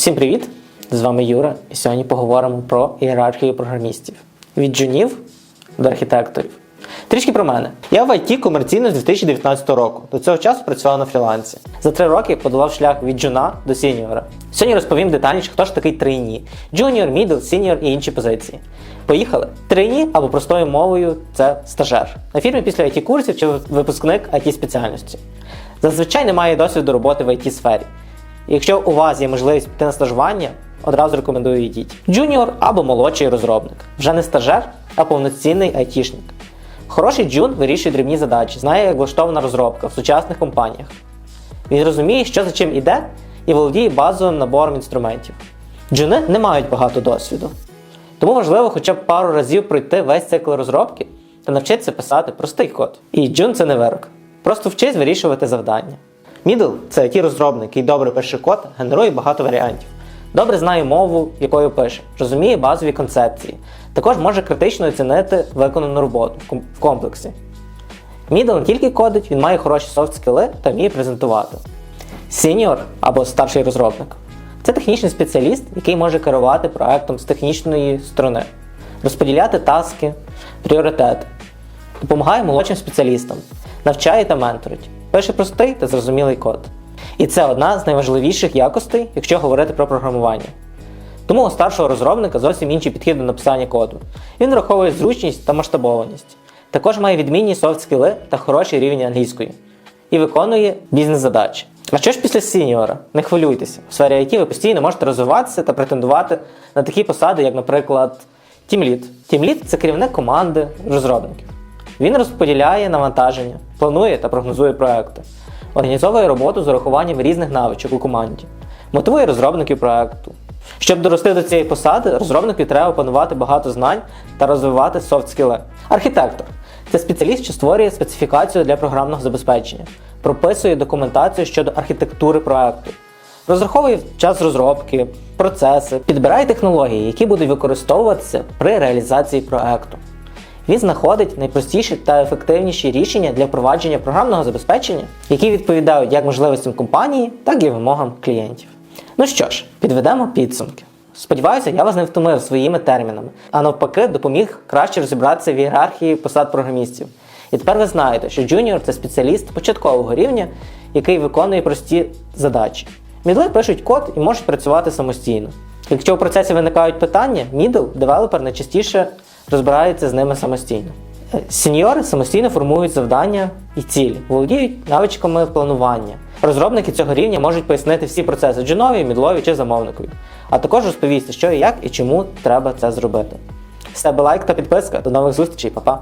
Всім привіт! З вами Юра, і сьогодні поговоримо про ієрархію програмістів від джунів до архітекторів. Трішки про мене. Я в IT комерційно з 2019 року. До цього часу працював на фрілансі. За три роки подолав шлях від джуна до сіньора. Сьогодні розповім детальніше, хто ж такий трейні: джуніор, мідл, сіньор і інші позиції. Поїхали. Трейні або простою мовою це стажер. На фірмі після it курсів чи випускник it спеціальності. Зазвичай немає досвіду роботи в it сфері. Якщо у вас є можливість піти на стажування, одразу рекомендую йдіть. Джуніор або молодший розробник. Вже не стажер, а повноцінний айтішник. Хороший джун вирішує дрібні задачі, знає, як влаштована розробка в сучасних компаніях. Він розуміє, що за чим іде, і володіє базовим набором інструментів. Джуни не мають багато досвіду. Тому важливо хоча б пару разів пройти весь цикл розробки та навчитися писати простий код. І джун це не вирок. Просто вчись вирішувати завдання. Мідл це ті розробник, який добре пише код, генерує багато варіантів. Добре знає мову, якою пише, розуміє базові концепції. Також може критично оцінити виконану роботу в комплексі. Мідл не тільки кодить, він має хороші софт-скіли та вміє презентувати. Сіньор або старший розробник це технічний спеціаліст, який може керувати проектом з технічної сторони, розподіляти таски, пріоритети, допомагає молодшим спеціалістам, навчає та менторить, пише простий та зрозумілий код. І це одна з найважливіших якостей, якщо говорити про програмування. Тому у старшого розробника зовсім інший підхід до написання коду. Він враховує зручність та масштабованість. Також має відмінні софт-скіли та хороший рівень англійської і виконує бізнес-задачі. А що ж після сіньора? Не хвилюйтеся. У сфері IT ви постійно можете розвиватися та претендувати на такі посади, як, наприклад, тімлід. Тімлід це керівник команди розробників. Він розподіляє навантаження, планує та прогнозує проекти, організовує роботу з урахуванням різних навичок у команді, мотивує розробників проекту. Щоб дорости до цієї посади, розробнику треба опанувати багато знань та розвивати софт-скіли. Архітектор це спеціаліст, що створює специфікацію для програмного забезпечення, прописує документацію щодо архітектури проекту, розраховує час розробки, процеси, підбирає технології, які будуть використовуватися при реалізації проекту. Він знаходить найпростіші та ефективніші рішення для впровадження програмного забезпечення, які відповідають як можливостям компанії, так і вимогам клієнтів. Ну що ж, підведемо підсумки. Сподіваюся, я вас не втомив своїми термінами, а навпаки, допоміг краще розібратися в ієрархії посад програмістів. І тепер ви знаєте, що джуніор це спеціаліст початкового рівня, який виконує прості задачі. Мідли пишуть код і можуть працювати самостійно. Якщо у процесі виникають питання, мідл девелопер найчастіше розбирається з ними самостійно. Сіньори Сеньори самостійно формують завдання і цілі, володіють навичками планування. Розробники цього рівня можуть пояснити всі процеси джунові, мідлові чи замовникові, а також розповісти, що і як і чому треба це зробити. Тебе лайк та підписка. До нових зустрічей, па-па!